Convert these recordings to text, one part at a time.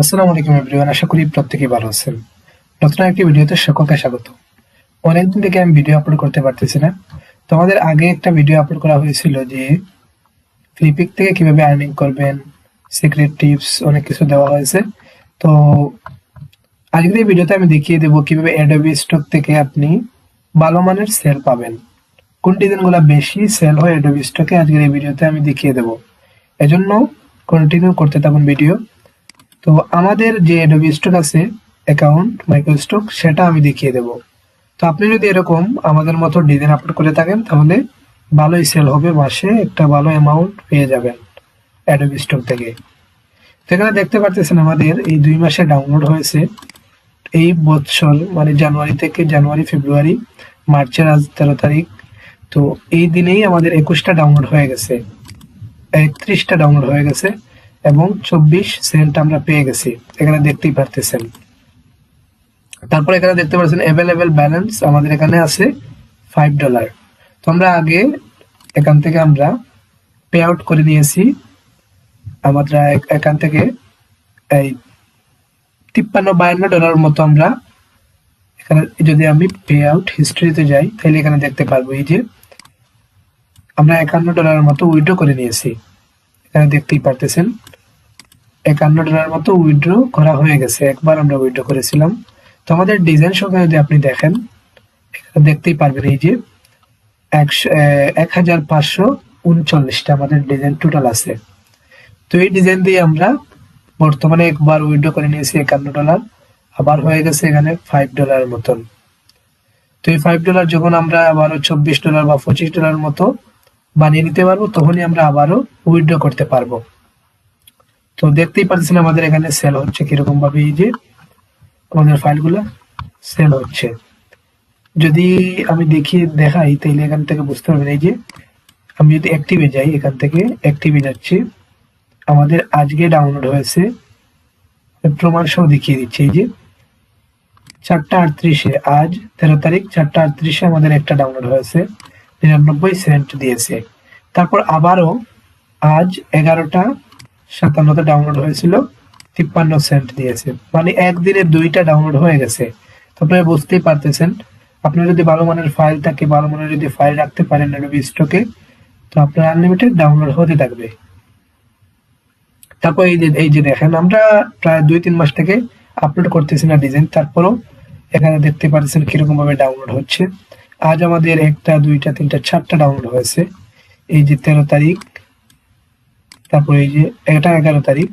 আসসালামু আলাইকুম এভরিওয়ান, আশা করি প্রত্যেকেই ভালো আছেন। নতুন একটি ভিডিওতে সকলকে স্বাগত। অনেকদিন থেকে আমি ভিডিও আপলোড করতে পারতেছি না। তোমাদের আগে একটা ভিডিও আপলোড করা হয়েছিল যে ফ্লিপিক থেকে কীভাবে আর্নিং করবেন সিক্রেট টিপস অনেক কিছু দেওয়া হয়েছে। তো আজকের এই ভিডিওতে আমি দেখিয়ে দেবো কীভাবে অ্যাডোবি স্টক থেকে আপনি ভালো মানের সেল পাবেন। কোন ডিজাইনগুলো বেশি সেল হয় অ্যাডোবি স্টকে আজকের এই ভিডিওতে আমি দেখিয়ে দেবো। এজন্য কন্টিনিউ করতে থাকুন ভিডিও। তো আমাদের যে অ্যাডোবি স্টক আছে অ্যাকাউন্ট মাইক্রো স্টক সেটা আমি দেখিয়ে দেব। তো আপনি যদি এরকম আমাদের মতো ডিজাইন আপলোড করে থাকেন, তাহলে ভালোই সেল হবে মাসে, একটা ভালো অ্যামাউন্ট পেয়ে যাবেন অ্যাডোবি স্টক থেকে। তো এখানে দেখতে পারতেছেন আমাদের এই দুই মাসে ডাউনলোড হয়েছে। এই বছর মানে জানুয়ারি থেকে জানুয়ারি, ফেব্রুয়ারি, মার্চের আজ তেরো তারিখ, তো এই দিনেই আমাদের একুশটা ডাউনলোড হয়ে গেছে। একত্রিশটা ডাউনলোড হয়ে গেছে। এবং চব্বিশ সেন্ট আমরা পেয়ে গেছি। এখানে দেখতেই পারতেছেন। তারপর এখানে দেখতে পাচ্ছেন অ্যাভেলেবেল ব্যালেন্স আমাদের এখানে আছে ফাইভ ডলার তো আমরা আগে এখান থেকে আমরা পে আউট করে নিয়েছি। আমরা এখান থেকে এই তিপ্পান্ন বায়ান্ন ডলার মতো আমরা এখানে যদি আমি পে আউট হিস্ট্রিতে যাই, তাহলে এখানে দেখতে পারব এই যে আমরা একান্ন ডলারের মতো উইড্রো করে নিয়েছি। এখানে দেখতেই পারতেছেন। একান্ন ডলার মতো উইথড্র করা হয়ে গেছে। একবার আমরা উইথড্র করেছিলাম। তো আমাদের ডিজাইন সংখ্যা যদি আপনি দেখেন, এখানে দেখতেই পারবেন এই যে এক হাজার পাঁচশো উনচল্লিশটা আমাদের ডিজাইন টোটাল আছে। তো এই ডিজাইন দিয়ে আমরা বর্তমানে একবার উইথড্র করে নিয়েছি একান্ন ডলার। আবার হয়ে গেছে এখানে ফাইভ ডলারের মতন। তো এই ফাইভ ডলার যখন আমরা আবারও চব্বিশ ডলার বা পঁচিশ ডলার মতো বানিয়ে নিতে পারব, তখনই আমরা আবারও উইথড্র করতে পারব। তো দেখতেই পাচ্ছেন আমাদের এখানে সেল হচ্ছে কীরকম ভাবে এই যে আমাদের ফাইলগুলো সেল হচ্ছে। যদি আমি দেখি দেখাই, তাহলে এখান থেকে বুঝতে পারবেন, এই যে আমি যদি অ্যাক্টিভে যাই, এখান থেকে অ্যাক্টিভে যাচ্ছি, আমাদের আজকে ডাউনলোড হয়েছে, প্রমাণ সহ দেখিয়ে দিচ্ছি, এই যে চারটা আটত্রিশে, আজ তেরো তারিখ, চারটা আটত্রিশে আমাদের একটা ডাউনলোড হয়েছে। নিরানব্বই সেন্ট দিয়েছে। তারপর আবারও আজ এগারোটা সাতান্নতে ডাউনলোড হয়েছিল, তিপ্পান্ন সেন্ট দিয়েছে। মানে একদিনে দুইটা ডাউনলোড হয়ে গেছে। আপনারা বুঝতেই পারতেছেন। আপনার যদি ভালো মানের ফাইল থাকে, ভালো মানের যদি ফাইল রাখতে পারেন অ্যাডোবি স্টকে তো আপনার আনলিমিটেড ডাউনলোড হতে থাকবে। তারপর এই যে এই যে দেখেন, আমরা প্রায় দুই তিন মাস থেকে আপলোড করতেছি না ডিজাইন তারপরও এখানে দেখতে পাচ্ছেন কীরকম ভাবে ডাউনলোড হচ্ছে। আজ আমাদের একটা, দুইটা, তিনটা, চারটা ডাউনলোড হয়েছে। এই যে তেরো তারিখ, তারপর এই যে এটা এগারো তারিখ।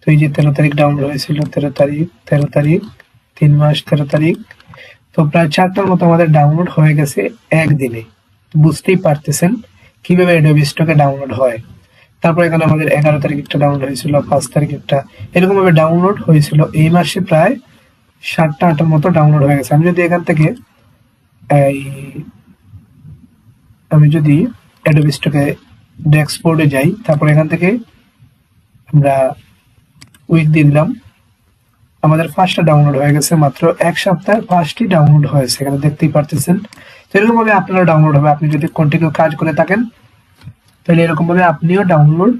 তো এই যে তেরো তারিখ ডাউনলোড হয়েছিল, তেরো তারিখ তেরো তারিখ, তিন মাস, তেরো তারিখ। তো প্রায় চারটার মতো আমাদের ডাউনলোড হয়ে গেছে একদিনে। বুঝতেই পারতেছেন কীভাবে অ্যাডোবি স্টকে ডাউনলোড হয়। তারপর এখানে আমাদের এগারো তারিখ একটা ডাউনলোড হয়েছিল, পাঁচ তারিখ একটা এরকম ভাবে ডাউনলোড হয়েছিল এই মাসে প্রায় সাতটা, আটটার মতো ডাউনলোড হয়ে গেছে। আমি যদি এখান থেকে আমি যদি অ্যাডোবি স্টকে ডেস্কবোর্ডে যাই, তারপর এখান থেকে আমরা উইক দিয়ে দিলাম। আমাদের ফার্স্টটা ডাউনলোড হয়ে গেছে, মাত্র এক সপ্তাহে ফার্স্টই ডাউনলোড হয়েছে, এখানে দেখতেই পারতেছেন। তো এরকম ভাবে আপনারও ডাউনলোড হবে, আপনি যদি কন্টিনিউ কাজ করে থাকেন, তাহলে এরকম ভাবে আপনিও ডাউনলোড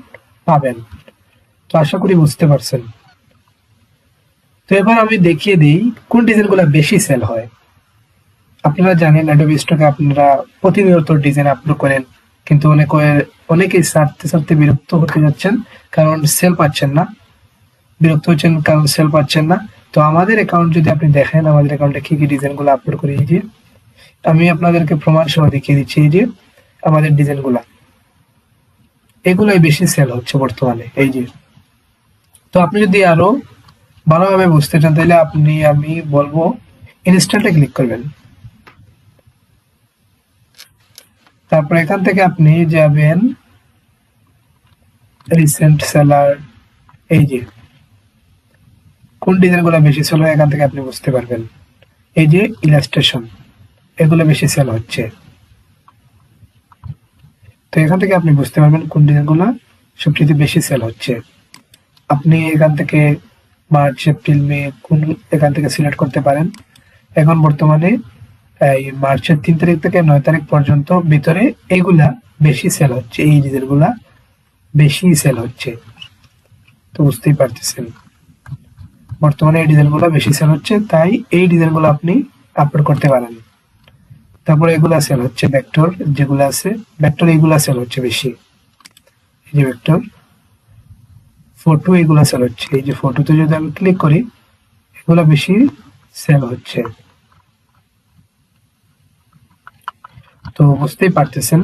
পাবেন। তো আশা করি বুঝতে পারছেন। তো এবার আমি দেখিয়ে দিই, কোন ডিজাইনগুলো বেশি সেল হয়? আপনারা জানেন অ্যাডোবি স্টকে আপনারা প্রতিনিয়ত ডিজাইন আপলোড করেন, কিন্তু অনেক অনেকেই সারতে সারতে বিরক্ত হতে যাচ্ছেন, কারণ সেল পাচ্ছেন না। বিরক্ত হচ্ছেন, কারণ সেল পাচ্ছেন না। তো আমাদের অ্যাকাউন্ট যদি আপনি দেখেন, আমাদের অ্যাকাউন্টে কি কি ডিজাইনগুলো আপলোড করি, এই যে, আমি আপনাদেরকে প্রমাণ সহ দেখিয়ে দিচ্ছি, এই যে, আমাদের ডিজাইনগুলা এগুলোই বেশি সেল হচ্ছে বর্তমানে, এই যে। তো আপনি যদি আরও ভালোভাবে বুঝতে চান, তাহলে আপনি, আমি বলব ইনস্ট্যান্টে ক্লিক করবেন। তারপর এখান থেকে আপনি যাবেন রিসেন্ট সেলার এই যে কোন ডিজাইনগুলো বেশি সেল হয় এখান থেকে আপনি বুঝতে পারবেন। এই যে ইলাস্ট্রেশন এগুলো বেশি সেল হচ্ছে। তো এখান থেকে আপনি বুঝতে পারবেন কোন ডিজাইনগুলো সবচেয়ে বেশি সেল হচ্ছে। আপনি এখান থেকে মার্চ এপ্রিল মে কোন এখান থেকে সিলেক্ট করতে পারেন। এখন বর্তমানে এই মার্চের তিন তারিখ থেকে নয় তারিখ পর্যন্ত ভিতরে এগুলা বেশি সেল হচ্ছে, এই ডিজাইনগুলা বেশি সেল হচ্ছে। তো বুঝতেই পারতেছেন। বর্তমানে এই ডিজাইনগুলো বেশি সেল হচ্ছে, তাই এই ডিজাইনগুলো আপনি আপলোড করতে পারেন। তারপরে এগুলা সেল হচ্ছে ভেক্টর যেগুলো আছে ভেক্টর এইগুলা সেল হচ্ছে বেশি। এই যে ভেক্টর ফটো এগুলা সেল হচ্ছে। এই যে ফটোতে যদি আমি ক্লিক করি, এগুলা বেশি সেল হচ্ছে। তো বুঝতেই পারতেছেন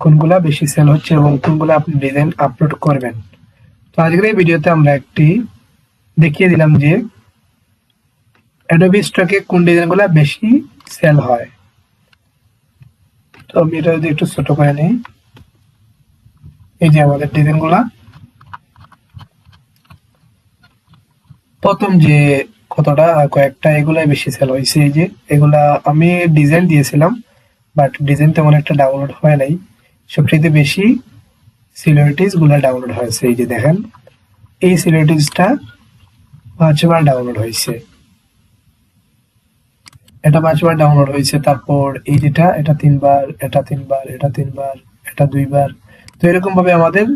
কোনগুলা বেশি সেল হচ্ছে এবং কোনগুলা আপনি ডিজাইন আপলোড করবেন। তো আজকের এই ভিডিওতে আমরা একটি দেখিয়ে দিলাম যে অ্যাডোবি স্টকে কোন ডিজাইনগুলো বেশি সেল হয়। তো আমি এটা যদি একটু ছোট করে নিই। এই যে আমাদের ডিজাইনগুলা প্রথম যে কতটা কয়েকটা এগুলাই বেশি সেল হয়েছে। এই যে এগুলা আমি ডিজাইন দিয়েছিলাম। বাট ডিজাইন তেমন একটা ডাউনলোড হয় নাই। সবচেয়ে বেশি সিলোরিটিসগুলা ডাউনলোড হয়েছে, এই যে দেখেন। এই সিলোরিটিসটা পাঁচবার ডাউনলোড হয়েছে। এটা পাঁচবার ডাউনলোড হয়েছে, তারপর এই যেটা, এটা তিনবার এটা তিনবার এটা তিনবার, এটা দুইবার। তো এরকম ভাবে আমাদের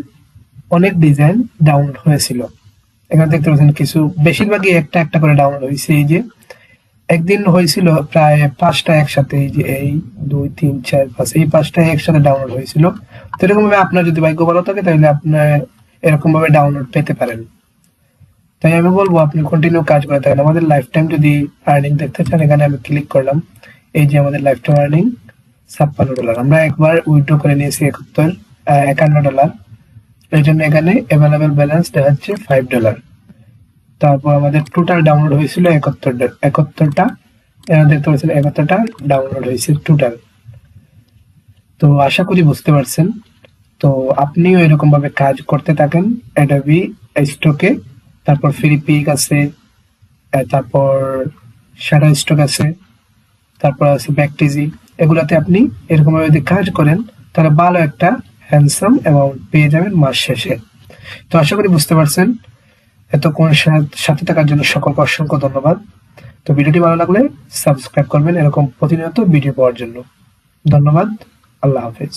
অনেক ডিজাইন ডাউনলোড হয়েছিল। এখানে দেখতে পাচ্ছেন কিছু, বেশিরভাগই একটা একটা করে ডাউনলোড হয়েছে, এই যে একদিন হয়েছিল প্রায় পাঁচটা একসাথে, এই যে এই দুই, তিন, চার, পাঁচ, এই পাঁচটা একসাথে ডাউনলোড হয়েছিল। তো এরকম ভাবে আপনার যদি ভাগ্য ভালো থাকে, তাহলে আপনার এরকম ভাবে ডাউনলোড পেতে পারেন। তাই আমি বলব, আপনি কন্টিনিউ কাজ করে থাকেন। আমাদের লাইফ টাইম যদি আর্নিং দেখতে চান, এখানে আমি ক্লিক করলাম। এই যে আমাদের লাইফ টাইম আর্নিং ছাপ্পান্ন ডলার আমরা একবার উইথড্র করে নিয়েছি একাত্তর একান্ন ডলার এই জন্য এখানে অ্যাভেলেবেল ব্যালেন্স দেখাচ্ছে ফাইভ ডলার তারপর আমাদের টোটাল ডাউনলোড হয়েছিল একাত্তর একাত্তরটা এখানে দেখতে একাত্তরটা ডাউনলোড হয়েছে টোটাল তো আশা করি বুঝতে পারছেন। তো আপনিও এরকম ভাবে কাজ করতে থাকেন অ্যাডোবি স্টকে তারপর ফ্রি পিক আছে তারপর শাটার স্টক আছে, তারপর আছে ব্যাকটিজি এগুলাতে আপনি এরকম ভাবে যদি কাজ করেন, তাহলে ভালো একটা হ্যান্ডসাম অ্যামাউন্ট পেয়ে যাবেন মাস শেষে। তো আশা করি বুঝতে পারছেন। এতক্ষণ সাথে থাকার জন্য সকলকে অসংখ্য ধন্যবাদ। তো ভিডিওটি ভালো লাগলে সাবস্ক্রাইব করবেন এরকম প্রতিনিয়ত ভিডিও পাওয়ার জন্য। ধন্যবাদ। আল্লাহ হাফেজ।